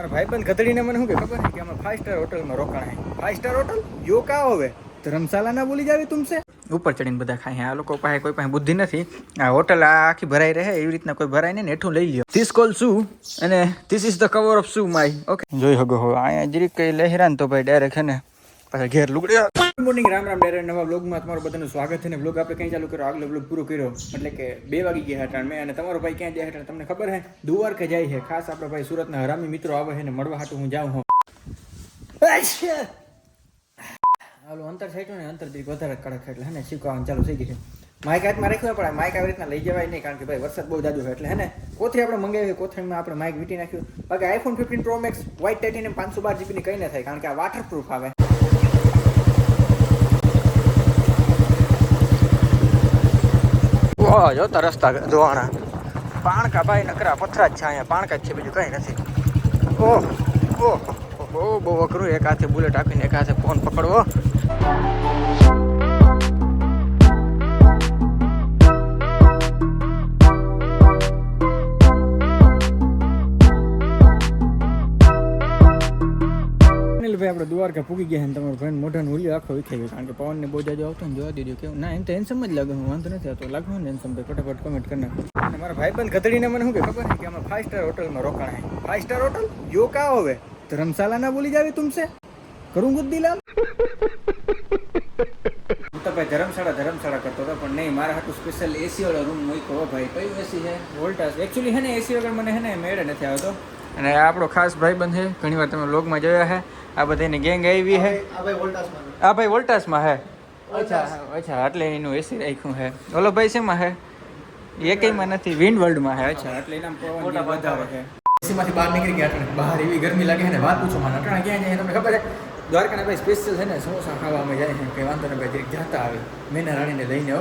મારા ભાઈબંધ ગધડીને મને શું કે ખબર કે અમે ફાઈવ સ્ટાર હોટલમાં રોકાણા હે ફાઈવ સ્ટાર હોટલ જો કા હવે? ધર્મશાલા ના બોલી જાવી તુમસે ઉપર ચડીને બધા ખાય આ લોકો પાસે કોઈ પાસે બુદ્ધિ નથી. આ હોટલ આ આખી ભરાઈ રહે એવી રીતના કોઈ ભરાય નહીં ને હેઠું લઈ લ્યો. ધીસ કોલ શું? અને this is the cover of શું માય? ઓકે જોઈ હગો હો અહીંયા જરીક કઈ લહેરાન તો ભાઈ ડાયરેક્ટ હે ને. પાછા ઘેર લુગડ્યા. ગુડ મોર્નિંગ રામ રામ ડેરે નવા બ્લોગમાં તમારું બધાનું સ્વાગત છે ને બ્લોગ આપણે ક્યાં ચાલુ કર્યો? આગલો બ્લોગ પૂરો કર્યો, એટલે કે બે વાગી ગયા હતા મેં અને તમારો ભાઈ ક્યાં જાય હતા તમને ખબર હે? દુવાર કે જાય છે. ખાસ આપણે ભાઈ સુરતના હરામી મિત્રો આવે છે ને મળવા હાટું હું જાઉં હું હાલો, અંતર થઈ ને અંતર દીક વધારે કડક એટલે હે ને, શીખવાનું ચાલુ થઈ ગયું છે. માઇક હાથમાં રાખવું પડે માઇક આવી રીતના લઈ જવાય નહીં, કારણ કે ભાઈ વરસાદ બહુ જાદુ હોય એટલે હે ને, કોથળી આપણે મંગાવી કોથળીમાં આપણે માઇક વીટી નાખ્યું. બાકી iPhone fifteen pro max white titanium પાંચસો બાર જીબીની કંઈ ના થાય, કારણ કે આ વાટરપ્રૂફ આવે. ઓહ જોતા રસ્તા ધોવાણા પાણકા ભાઈ નકરા પથરા જ છે અહીંયા. પાણકા જ છે બીજું કંઈ નથી. ઓહ ઓહ, ઓહો બહુ અઘરું. એક હાથે બુલેટ આપીને એક હાથે ફોન પકડવો. અનિલભાઈ આપણે દ્વારકા પૂગી ગયા ને તમારો ભાઈ ને હુલ્યો આખો વિખાઈ ગયો કારણ કે પવનને બહુ જાજો આવતો ને જોવા દીધું કેવું. ના, એમ તો હેન્સમ જ લાગે, હું વાંધો નથી આવતો. લાગુ ને હેન્સમ ભાઈ ફટાફટ કમેન્ટ કરી નાખો. અને મારા ભાઈબંધ ગધડીને મને શું કે ખબર છે કે અમે ફાઈવ સ્ટાર હોટલમાં રોકાણા હે ફાઈવ સ્ટાર હોટલ યો કા હોવે? ધર્મશાલા ના બોલી જાવી તુમસે? કરું ગુદ્દીલાલ? તો ભાઈ ધર્મશાળા ધર્મશાળા કરતો હતો, પણ નહીં, મારા હાટું સ્પેશિયલ એસી વાળો રૂમ મૂક્યો. ભાઈ, કયું એસી છે? વોલ્ટાસ એકચ્યુઅલી હે ને એસી વગર મને હે ને, મેળે નથી આવતો. અને આપણો ખાસ ભાઈબંધ છે. ઘણીવાર તમે લોગમાં જોયા છે. આ બધાની ગેંગ આવી છે. આ ભાઈ વોલ્ટાસમાં હે અચ્છા અચ્છા એટલે એનું એસી રાખ્યું છે. ઓલો ભાઈ શેમાં હે એકેયમાં નથી વિન્ડ વર્લ્ડમાં હે અચ્છા એટલે એના મોટા વધારે છે. એસીમાંથી બહાર નીકળી ગયા અટાણે બહાર એવી ગરમી લાગે છે ને વાત પૂછો મને અટાણે ક્યાં જાય તમને ખબર છે? દ્વારકાના ભાઈ સ્પેશિયલ છે ને સમોસા ખાવા અમે જાય છે કંઈ વાંધો નહીં ભાઈ જતા આવે મેના રાણીને લઈને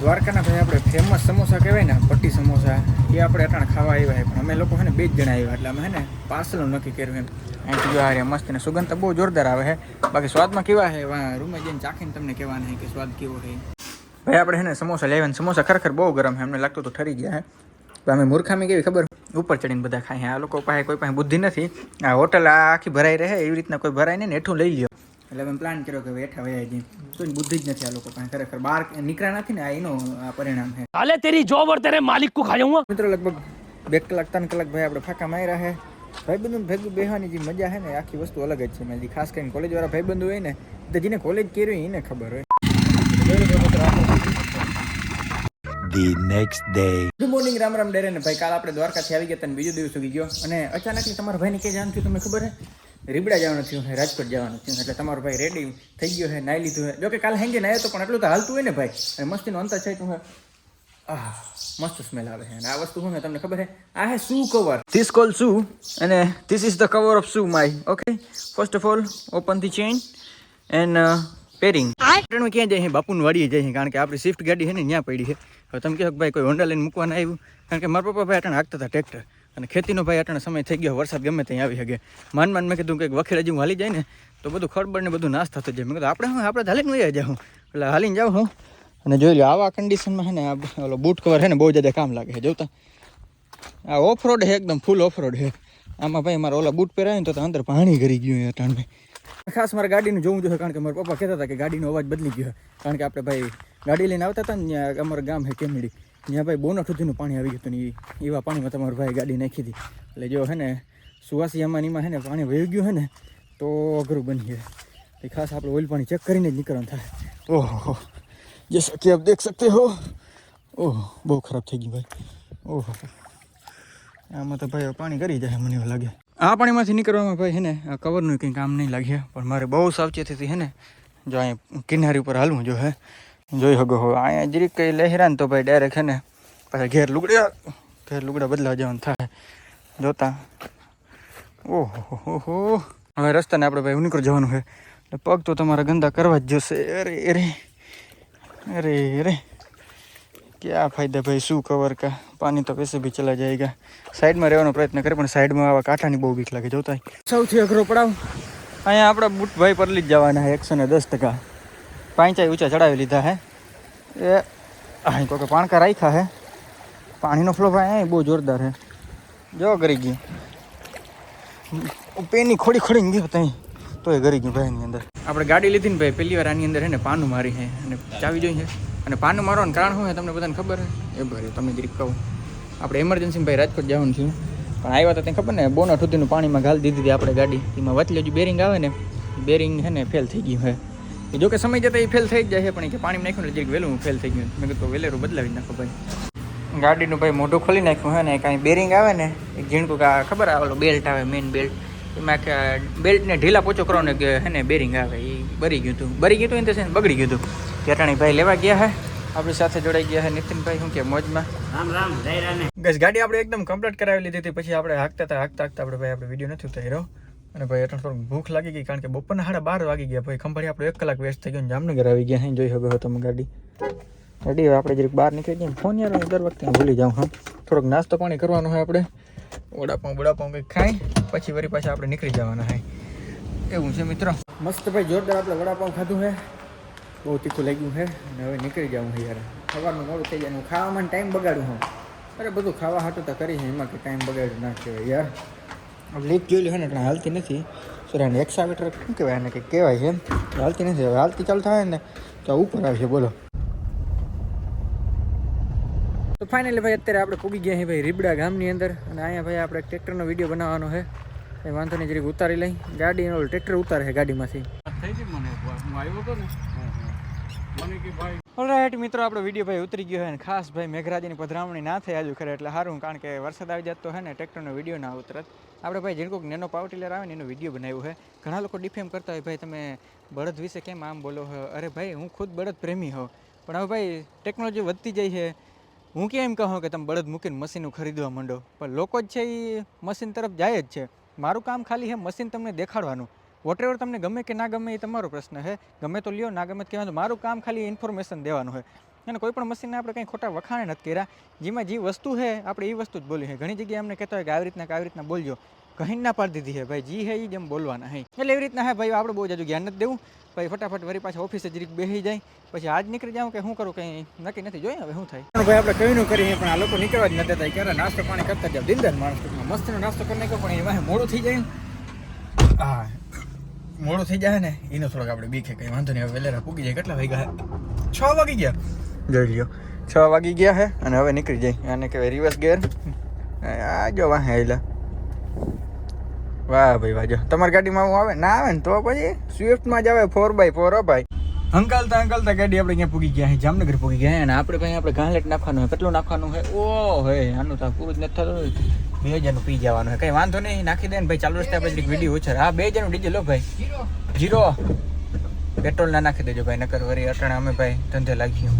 દ્વારકાના ભાઈ આપણે ફેમસ સમોસા કહેવાય ને પટ્ટી સમોસા, એ આપણે અટાણે ખાવા આવ્યા છે. પણ અમે લોકો છે ને બે જ જણા આવ્યા એટલે અમે છે ને પાર્સલનું નક્કી કર્યું એમ. અહીંથી જો આ રહ્યા મસ્ત ને સુગંધ તો બહુ જોરદાર આવે છે. બાકી સ્વાદમાં કેવા છે? વા રૂમે જઈને ચાખીને તમને કહેવાના છે કે સ્વાદ કેવો છે. ભાઈ, આપણે છે ને સમોસા લેવા ને સમોસા ખરેખર બહુ ગરમ છે. અમને લાગતું તો ઠરી ગયા છે. તો અમે મૂર્ખામી કેવી ખબર? ઉપર ચડીને બધા ખાય છે. આ લોકો પાસે કોઈ પાસે બુદ્ધિ નથી. આ હોટલ આ આખી ભરાઈ રહે એવી રીતના કોઈ ભરાય નહીં ને, હેઠું લઈ લ્યો. એટલે મેં પ્લાન કર્યો કે બેઠા વયા જઈએ. તો બુદ્ધિ જ નથી આ લોકો પાસે. ખરેખર બહાર નીકળ્યા નથી ને આ એનો આ પરિણામ છે. હાલે તેરી જોબ ઓર તેરે માલિક કો ખાયો હું. મિત્રો લગભગ બે કલાક ત્રણ કલાક ભાઈ આપણે ફાંકા માર્યા છે ભાઈબંધો ભેગું બેહવાની જે મજા છે ને આખી વસ્તુ અલગ જ છે. મેં ખાસ કરીને કોલેજ વાળા ભાઈબંધો હોય ને તો જેને કોલેજ કર્યું એને ખબર હોય. The next day good morning Ram Ram ડેરે ને ભાઈ કાલ આપણે દ્વારકાથી આવી ગયા તને બીજો દિવસ ઉગી ગયો. અને અચાનક તમારા ભાઈને કે જાણ થયું તમને ખબર છે રીબડા જવાનું થયું છે રાજકોટ જવાનું થયું એટલે તમારો ભાઈ રેડી થઈ ગયો છે નાઈ લીધું છે જો કે કાલ હેંગે નાયો તો પણ એટલું તો હાલતું હોય ને ભાઈ. અને મસ્તીનો અંત છે તું આહ મસ્ત સ્મેલ આવે છે અને આ વસ્તુ શું છે તમને ખબર છે આ હે શું કવર ધીસ કોલ શું? અને this is the cover of શું my? Okay first of all open the chain and pairing ટ્રેનમાં ક્યાં જાય છે બાપુની વાડીએ જાય છે કારણ કે આપણી સ્વિફ્ટ ગાડી છે ને ત્યાં પડી છે હવે તમે કહો ભાઈ કોઈ હોન્ડા લઈને મૂકવાના આવ્યું? કારણ કે મારા પપ્પા ભાઈ અટાણે હાંકતા હતા ટ્રેક્ટર અને ખેતીનો ભાઈ અટાણે સમય થઈ ગયો, વરસાદ ગમે ત્યાં આવી શકે. માન માન મેં કીધું કે વખેડ હજી હાલી જાય ને, તો બધું ખડબડ ને બધું નાશ થતું જાય. મેં કીધું, આપણે હું આપણે હાલીને વયા જાઉં એટલે હાલીને જાઉં હું. અને જોઈ લો આવા કન્ડિશનમાં છે ને, આ ઓલો બૂટ કવર છે ને, બહુ જ્યાદા કામ લાગે છે, જોતા. આ ઓફ રોડ છે, એકદમ ફૂલ ઓફ રોડ છે. આમાં ભાઈ મારા ઓલા બૂટ પહેરાય ને, તો અંદર પાણી કરી ગયું છે ભાઈ ખાસ મારે ગાડીનું જોવું જોઈએ, કારણ કે મારા પપ્પા કહેતા હતા કે ગાડીનો અવાજ બદલી ગયો કારણ કે આપણે ભાઈ ગાડી લઈને આવતા હતા ને અમારું ગામ છે કેમડી. यहाँ भाई बोनो सुधी पानी आई गए यहाँ पानी में तमर भाई गाड़ी नाखी थी ए जो है सुहासी अमानी में है पानी वह गयु है ने तो अघरू बनी है खास आप ऑइल पानी चेक कर निकलन था ओहो जैसा कि आप देख सकते हो ओह बहुत खराब थी गई भाई ओहो आम तो भाई पानी कर जाए मन लगे आ पानी में निकल भाई है कवर न कहीं काम नहीं लगे पर मेरे बहुत सावचेती है जो अ किनारी पर हलूँ जो है જોઈ શકો હવે અહીંયા જરીક કઈ લહેરા તો ભાઈ ડાયરેક્ટ છે ને પાછા ઘેર લુગડ્યા ઘેર લુગડા બદલા જવાનું થાય. જોતા. ઓહો હો હવે રસ્તાને આપણે ભાઈ ઉનીકર જવાનું છે. એટલે પગ તો તમારા ગંદા કરવા જ જશે. અરે અરે. અરે અરે. ક્યાં ફાયદા ભાઈ, શું કવર કા? પાણી તો વૈસે બી ચલા જાય ગયા સાઈડમાં રહેવાનો પ્રયત્ન કરે, પણ સાઈડમાં આવા કાંઠાની બહુ બીક લાગે. જોતા સૌથી અઘરો પડાવ. અહીંયા આપણા બુટભાઈ પરલી જ જવાના એકસો ને દસ ટકા. પાંચાઈ ઊંચા ચડાવી લીધા હે. એ, અહીં કોઈ પાણકા રાખ્યા હે. પાણીનો ફ્લો ભાઈ અહીંયા બહુ જોરદાર હે. જો ગરી ગયું. પેની ખોડી ખોડી ગયો ત્યાં તો એ ગરી ગયું ભાઈ એની અંદર. આપણે ગાડી લીધી ને ભાઈ, પહેલી વાર આની અંદર હે ને પાનું મારી હે અને ચાવી જોઈ છે અને પાનું મારવાનું કારણ શું હે, તમને બધાને ખબર છે એ ભાઈ, તમને જરીક કહું. આપણે એમરજન્સી ભાઈ રાજકોટ જવાનું છે. પણ આવ્યા તો તને ખબર ને બોના સુધીનું પાણીમાં ગાલી દીધી હતી આપણે ગાડી. એમાં વચલે હજુ બેરિંગ આવે ને બેરિંગ છે ને ફેલ થઈ ગયું એ જો કે સમય જતાં એ ફેલ થઈ જ જાય છે પણ કે પાણી નાખ્યું એટલે વહેલું હું ફેલ થઈ ગયું. મેં કીધું વહેલેરું બદલાવી નાખો ભાઈ. ગાડીનું ભાઈ મોઢું ખોલી નાખ્યું હે ને કાંઈ બેરિંગ આવે ને એક ઝીણકું આ ખબર આવે બેલ્ટ આવે મેઇન બેલ્ટ એમાં કે બેલ્ટને ઢીલા પોચો કરો ને કે હે ને બેરિંગ આવે એ બરી ગયું હતું બરી ગયું હતું એને તો છે ને બગડી ગયું હતું કેટાણી ભાઈ લેવા ગયા હે? આપણી સાથે જોડાઈ ગયા છે નીતિનભાઈ શું કે મોજમાં? રામ રામ જય રામે. ગાડી આપણે એકદમ કમ્પ્લીટ કરાવી લીધી હતી પછી આપણે હાકતા હતા હાકતા હાકતા આપણે ભાઈ આપણે વીડિયો નથી ઉતાર્યો. અને ભાઈ એટલે થોડુંક ભૂખ લાગી ગઈ કારણ કે બપોરના સાડા બાર વાગી ગયા. ભાઈ ખંભાળી આપણે એક કલાક વેસ્ટ થઈ ગયો જામનગર આવી ગયા અહીં જોઈ શકો તમે ગાડી. હવે આપણે જરીક બહાર નીકળી જઈએ ફોન યાર હું દર વખતે ભૂલી જાઉં, હા. થોડોક નાસ્તો પાણી કરવાનો હોય આપણે. વડાપાઉં વડાપાઉં કંઈક ખાઈ, પછી વળી પાછા આપણે નીકળી જવાના હોય એવું છે મિત્રો. મસ્ત ભાઈ જોરદાર આપણે વડાપાઉં ખાધું છે બહુ તીખું લાગ્યું છે અને હવે નીકળી જવું છે યાર. સવારનું મોડું થઈ જાય હું ખાવામાં ટાઈમ બગાડું હું. અરે બધું ખાવા હાટું તો કરી છે એમાં કે ટાઈમ બગાડ્યું ના કહેવાય યાર. લીક જોઈ છે ને એટલે હાલતી નથી. સર એને એક્સાવેટર શું કહેવાય? એને કંઈક કહેવાય છે એમ. હાલતી નથી. હવે હાલતી ચાલુ થાય ને તો ઉપર આવશે બોલો. તો ફાઇનલી ભાઈ અત્યારે આપણે પૂગી ગયા છીએ ભાઈ રીબડા ગામની અંદર. અને અહીંયા ભાઈ આપણે ટ્રેક્ટરનો વીડિયો બનાવવાનો છે. એ વાંધો નહીં જરીક ઉતારી લઈ. ગાડી એનો ટ્રેક્ટર ઉતારે છે ગાડીમાંથી. ઓલરાઈટ મિત્રો આપણો વીડિયો ભાઈ ઉતરી ગયો છે. અને ખાસ ભાઈ મેઘરાજીની પધરામણી ના થઈ આજુ ખરે એટલે સારું કારણ કે વરસાદ આવી જતો હોય ને ટ્રેક્ટરનો વીડિયો ના ઉતરત આપણે ભાઈ જેને કોઈક નેનો પાવર ટીલર આવે ને એનો વીડિયો બનાવ્યો છે. ઘણા લોકો ડિફેમ કરતા હોય, ભાઈ, તમે બળદ વિશે કેમ આમ બોલો છો? અરે ભાઈ, હું ખુદ બળદ પ્રેમી હોઉં પણ હવે ભાઈ ટેકનોલોજી વધતી જાય છે. હું કેમ કહું કે તમે બળદ મૂકીને મશીનો ખરીદવા માંડો? પણ લોકો જ છે એ મશીન તરફ જાય જ છે. મારું કામ ખાલી છે મશીન તમને દેખાડવાનું. વોટેવર તમને ગમે કે ના ગમે એ તમારો પ્રશ્ન છે. ગમે તો લ્યો, ના ગમે તો કહેવાનું. મારું કામ ખાલી ઇન્ફોર્મેશન દેવાનું છે. અને કોઈ પણ મશીનને આપણે કંઈ ખોટા વખાણે નથી કર્યા. જેમાં જે વસ્તુ છે, આપણે એ વસ્તુ જ બોલી છે. ઘણી જગ્યાએ અમને કહેતા હોય કે આવી રીતના આવી રીતના બોલજો. કહી ના પાડી દીધી છે. ભાઈ, જી હે એ જેમ બોલવાના હે. એટલે એવી રીતના હે, ભાઈ, આપણે બહુ જાજુ જ્ઞાન નથી દેવું. ભાઈ, ફટાફટ વળી પાછા ઓફિસે જરીક બેસી જાય. પછી આજ નીકળી જાઉં કે શું કરું? કંઈ નક્કી નથી. જોઈએ હવે શું થાય? ભાઈ, આપણે કયું કરીએ, પણ આ લોકો નીકળવા જ નથી દેતા. ક્યારે નાસ્તો પાણી કરતા જાવ દિલદાર માણસ મસ્તનો નાસ્તો કરી નાખ્યો, પણ એમાં મોડું થઈ જાય હા, મોડું થઈ જાય ને, એનો થોડોક આપણે બીખે કંઈ વાંધો નહીં. હવે વેલેરા પૂગી જાય. કેટલા વાગ્યા છ વાગી ગયા. જોઈ લ્યો. છ વાગી ગયા હે અને હવે નીકળી જાય આને કહેવાય રિવર્સ ગેર આ જો વાહ આયલા. વાહ ભાઈ, વાહ, જો. તમારી ગાડીમાં હું આવે? ના આવે ને તો પછી સ્વિફ્ટમાં જ આવે ફોર બાય ફોર ભાઈ. અંકલતા અંકલતા ગાડી આપણે ક્યાં પૂગી ગયા છે જામનગર પૂગી ગયા અને આપણે ભાઈ આપણે ગાંલેટ નાખવાનું હોય કેટલું નાખવાનું હોય ઓ હે, આનું તો પૂરું જ નથી થતું. બે હજારનું પી જવાનું કંઈ વાંધો નહીં, નાખી દે ને ભાઈ. ચાલુ રસ્તે આપણે જરીક વીડિયો ઓછર હા, બે હજારનું ડીજે લો ભાઈ. જીરો પેટ્રોલ ના નાખી દેજો ભાઈ, નકર વરી અટાણે અમે ભાઈ ધંધે લાગ્યું